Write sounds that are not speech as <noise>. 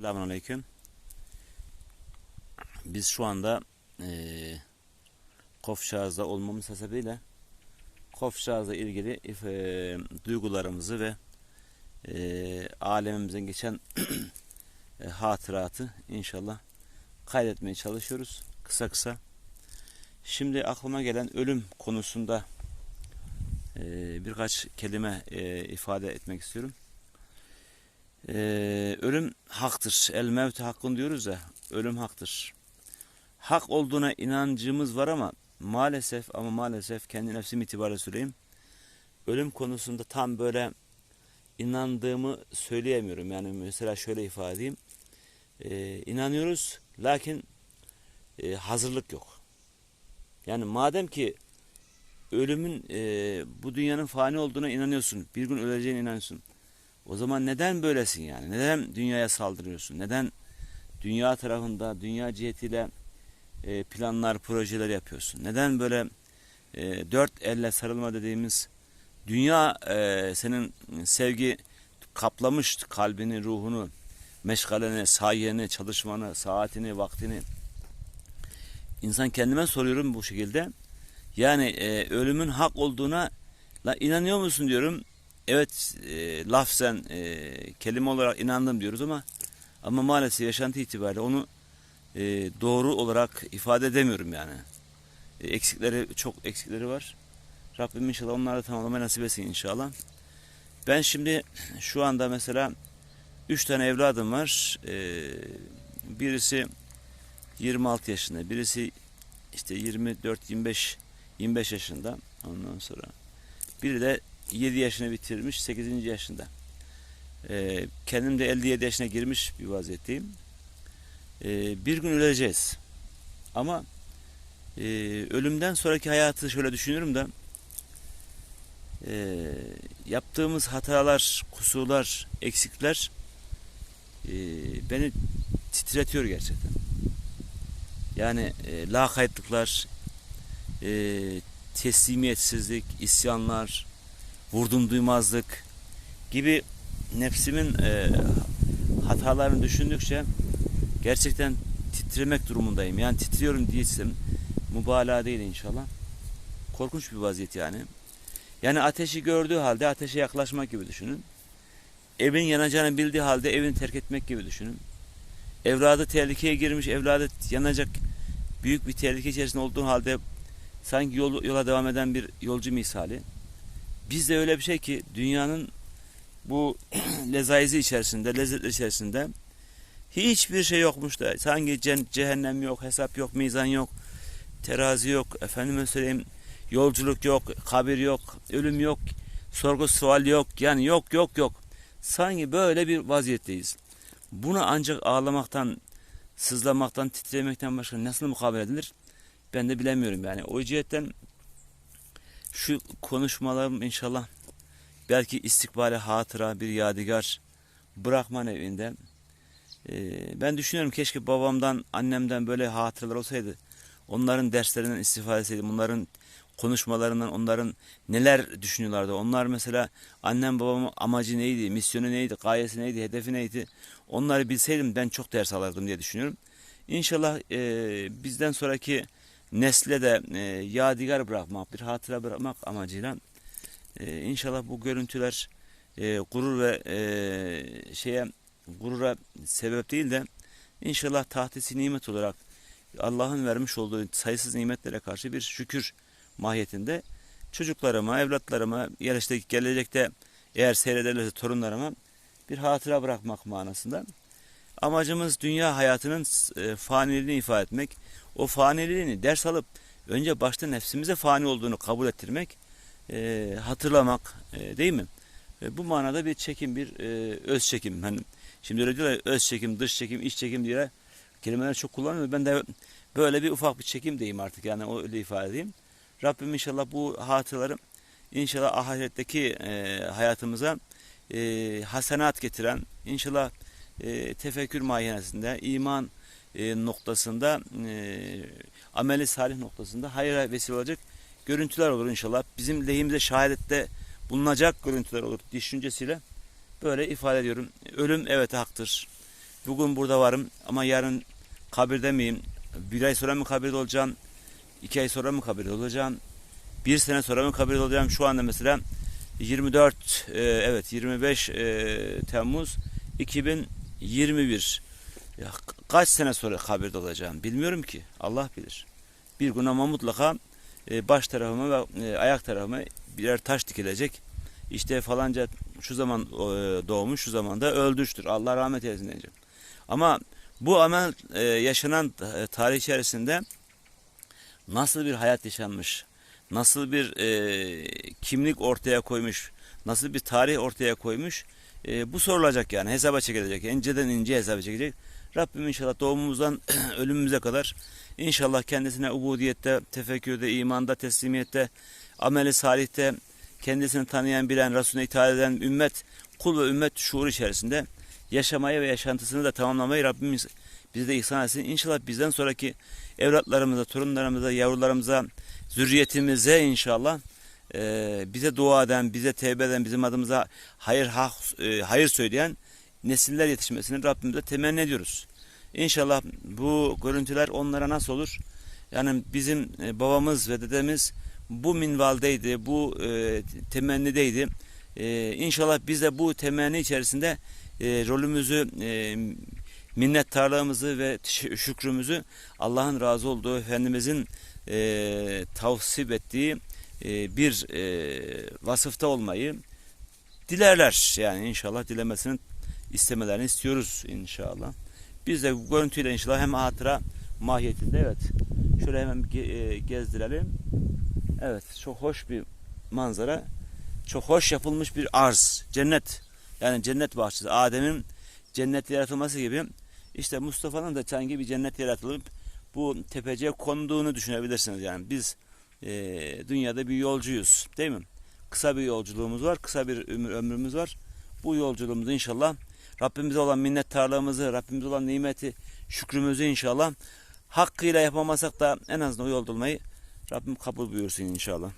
Selamünaleyküm. Biz şu anda eee Kofşağız'da olmamız sebebiyle Kofşağız'la ilgili eee, duygularımızı ve eee alemimizden geçen eee, <clears throat> hatıratı inşallah kaydetmeye çalışıyoruz kısa kısa. Şimdi aklıma gelen ölüm konusunda eee, birkaç kelime eee, ifade etmek istiyorum. Ee, ölüm haktır. El mevt hakkın diyoruz ya. Ölüm haktır. Hak olduğuna inancımız var ama maalesef ama maalesef kendi nefsim itibariyle söyleyeyim. Ölüm konusunda tam böyle inandığımı söyleyemiyorum. Yani mesela şöyle ifade edeyim. Ee, inanıyoruz lakin e, hazırlık yok. Yani madem ki ölümün e, bu dünyanın fani olduğuna inanıyorsun. Bir gün öleceğine inanıyorsun. O zaman neden böylesin yani? Neden dünyaya saldırıyorsun? Neden dünya tarafında, dünya cihetiyle e, planlar, projeler yapıyorsun? Neden böyle e, dört elle sarılma dediğimiz dünya e, senin sevgi kaplamış kalbini, ruhunu, meşgaleni, sayeni, çalışmanı, saatini, vaktini. İnsan kendime soruyorum bu şekilde. Yani e, ölümün hak olduğuna la inanıyor musun diyorum. Evet e, lafzen e, kelime olarak inandım diyoruz ama ama maalesef yaşantı itibariyle onu e, doğru olarak ifade edemiyorum yani. E, eksikleri çok eksikleri var. Rabbim inşallah onları da tamamlamayı nasip etsin inşallah. Ben şimdi şu anda mesela üç tane evladım var. E, birisi 26 yaşında, birisi işte 24 25 25 yaşında. Ondan sonra biri de 7 yaşını bitirmiş, 8. yaşında. Ee, kendim de 57 yaşına girmiş bir vaziyetteyim. Ee, bir gün öleceğiz. Ama e, ölümden sonraki hayatı şöyle düşünüyorum da e, yaptığımız hatalar, kusurlar, eksikler e, beni titretiyor gerçekten. Yani e, lakaytlıklar, e, teslimiyetsizlik, isyanlar, vurdum duymazlık gibi nefsimin e, hatalarını düşündükçe gerçekten titremek durumundayım. Yani titriyorum diyesem mübalağa değil inşallah. Korkunç bir vaziyet yani. Yani ateşi gördüğü halde ateşe yaklaşmak gibi düşünün. Evin yanacağını bildiği halde evini terk etmek gibi düşünün. Evladı tehlikeye girmiş, evladı yanacak büyük bir tehlike içerisinde olduğu halde sanki yol, yola devam eden bir yolcu misali. Bizde öyle bir şey ki dünyanın bu <clears throat> lezaizi içerisinde, lezzetler içerisinde hiçbir şey yokmuş da sanki cehennem yok, hesap yok, mizan yok, terazi yok, efendime söyleyeyim yolculuk yok, kabir yok, ölüm yok, sorgu sual yok, yani yok yok yok. Sanki böyle bir vaziyetteyiz. Buna ancak ağlamaktan, sızlamaktan, titremekten başka nasıl mukabele edilir? Ben de bilemiyorum yani. O cihetten şu konuşmalarım inşallah belki istikbale hatıra bir yadigar bırakma evinde. Ee, ben düşünüyorum keşke babamdan annemden böyle hatıralar olsaydı. Onların derslerinden istifade etseydim. Onların konuşmalarından onların neler düşünüyorlardı. Onlar mesela annem babamın amacı neydi, misyonu neydi, gayesi neydi, hedefi neydi. Onları bilseydim ben çok ders alırdım diye düşünüyorum. İnşallah e, bizden sonraki nesle de e, yadigar bırakmak, bir hatıra bırakmak amacıyla e, inşallah bu görüntüler e, gurur ve e, şeye gurura sebep değil de inşallah tahtisi nimet olarak Allah'ın vermiş olduğu sayısız nimetlere karşı bir şükür mahiyetinde çocuklarıma, evlatlarıma, yarıştaki gelecekte eğer seyrederlerse torunlarıma bir hatıra bırakmak manasında. Amacımız dünya hayatının e, faniliğini ifade etmek. O faniliğini ders alıp önce başta nefsimize fani olduğunu kabul ettirmek, e, hatırlamak e, değil mi? Bu manada bir çekim, bir öz çekim. Hani şimdi öyle diyorlar öz çekim, dış çekim, iç çekim diye kelimeler çok kullanılıyor. Ben de böyle bir ufak bir çekim diyeyim artık yani öyle ifade edeyim. Rabbim inşallah bu hatıraları inşallah ahiretteki hayatımıza hasenat getiren, inşallah e, tefekkür mahiyenesinde, iman e, noktasında, e, ameli salih noktasında hayra vesile olacak görüntüler olur inşallah. Bizim lehimize şehadette bulunacak görüntüler olur düşüncesiyle böyle ifade ediyorum. Ölüm evet haktır. Bugün burada varım ama yarın kabirde miyim? Bir ay sonra mı kabirde olacağım? İki ay sonra mı kabirde olacağım? Bir sene sonra mı kabirde olacağım? Şu anda mesela 24 e, evet 25 e, Temmuz 2021. Ya, ka- kaç sene sonra kabirde olacağım bilmiyorum ki. Allah bilir. Bir gün ama mutlaka e, baş tarafıma ve e, ayak tarafıma birer taş dikilecek. İşte falanca şu zaman e, doğmuş, şu zaman da öldüştür. Allah rahmet eylesin diyeceğim. Ama bu amel e, yaşanan e, tarih içerisinde nasıl bir hayat yaşanmış, nasıl bir e, kimlik ortaya koymuş, nasıl bir tarih ortaya koymuş, e, bu sorulacak yani hesaba çekilecek. İnceden ince hesaba çekilecek. Rabbim inşallah doğumumuzdan <clears throat> ölümümüze kadar inşallah kendisine ubudiyette, tefekkürde, imanda, teslimiyette, ameli salihte, kendisini tanıyan, bilen, Resulüne itaat eden ümmet, kul ve ümmet şuur içerisinde yaşamayı ve yaşantısını da tamamlamayı Rabbimiz bize ihsan etsin. İnşallah bizden sonraki evlatlarımıza, torunlarımıza, yavrularımıza, zürriyetimize inşallah e, bize dua eden, bize tevbe eden, bizim adımıza hayır hak, e, hayır söyleyen nesiller yetişmesini Rabbimize temenni ediyoruz. İnşallah bu görüntüler onlara nasıl olur? Yani bizim e, babamız ve dedemiz bu minvaldeydi, bu e, temennideydi. E, inşallah biz de bu temenni içerisinde e, rolümüzü, e, minnettarlığımızı ve şü- şükrümüzü Allah'ın razı olduğu Efendimizin e, tavsip ettiği e, bir e, vasıfta olmayı dilerler. Yani inşallah dilemesini istemelerini istiyoruz inşallah. Biz de görüntüyle inşallah hem hatıra mahiyetinde evet. Şöyle hemen e, gezdirelim. Evet çok hoş bir manzara. Çok hoş yapılmış bir arz. Cennet. Yani cennet bahçesi. Adem'in cennet yaratılması gibi işte Mustafa'nın da sanki bir cennet yaratılıp bu tepeciye konduğunu düşünebilirsiniz. Yani biz e, dünyada bir yolcuyuz değil mi? Kısa bir yolculuğumuz var. Kısa bir ömür, ömrümüz var. Bu yolculuğumuzu inşallah Rabbimize olan minnettarlığımızı, Rabbimize olan nimeti, şükrümüzü inşallah hakkıyla yapamasak da en azından o yolda olmayı Rabbim kabul buyursun inşallah.